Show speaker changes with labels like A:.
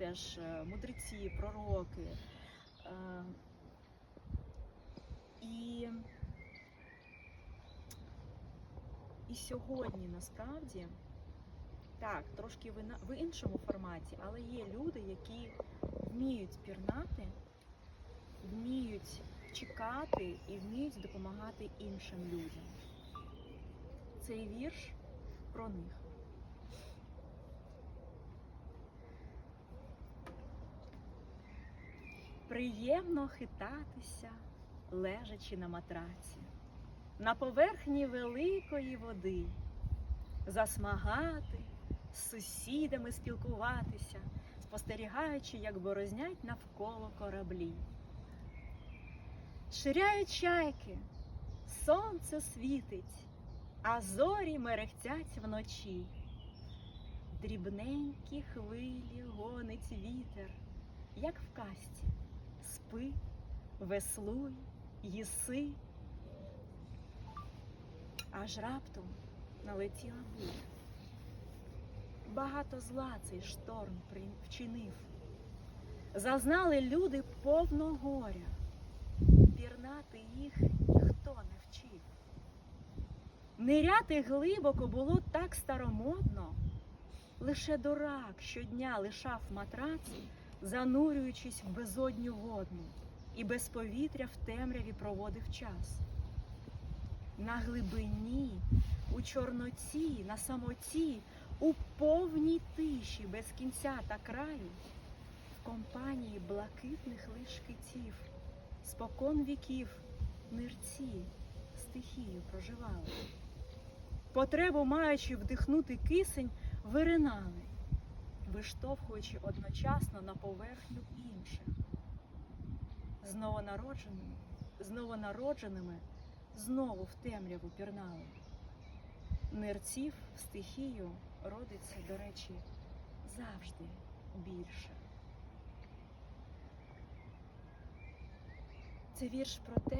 A: ж е, мудреці, пророки. Е, І, і сьогодні насправді, так, трошки в іншому форматі, але є люди, які вміють пірнати, вміють чекати і вміють допомагати іншим людям. Цей вірш про них. Приємно хитатися, лежачи на матраці, на поверхні великої води, засмагати, з сусідами спілкуватися, спостерігаючи, як борознять навколо кораблі. Ширяють чайки, сонце світить, а зорі мерехтять вночі. Дрібненькі хвилі гонить вітер, як в касті. Спи, веслуй, їси. Аж раптом налетіла буря. Багато зла цей шторм вчинив. Зазнали люди повно горя. Пірнати їх ніхто не вчив. Ниряти глибоко було так старомодно. Лише дурак щодня лишав матраці, занурюючись в безодню водну, і без повітря в темряві проводив час. На глибині, у чорноті, на самоті, у повній тиші без кінця та краю, в компанії блакитних лиш китів, спокон віків нирці стихію проживали. Потребу маючи вдихнути кисень, виринали, виштовхуючи одночасно на поверхню інших. З новонародженими, знову в темряву пірнали. Нирців в стихію родиться, до речі, завжди більше. Це вірш про те,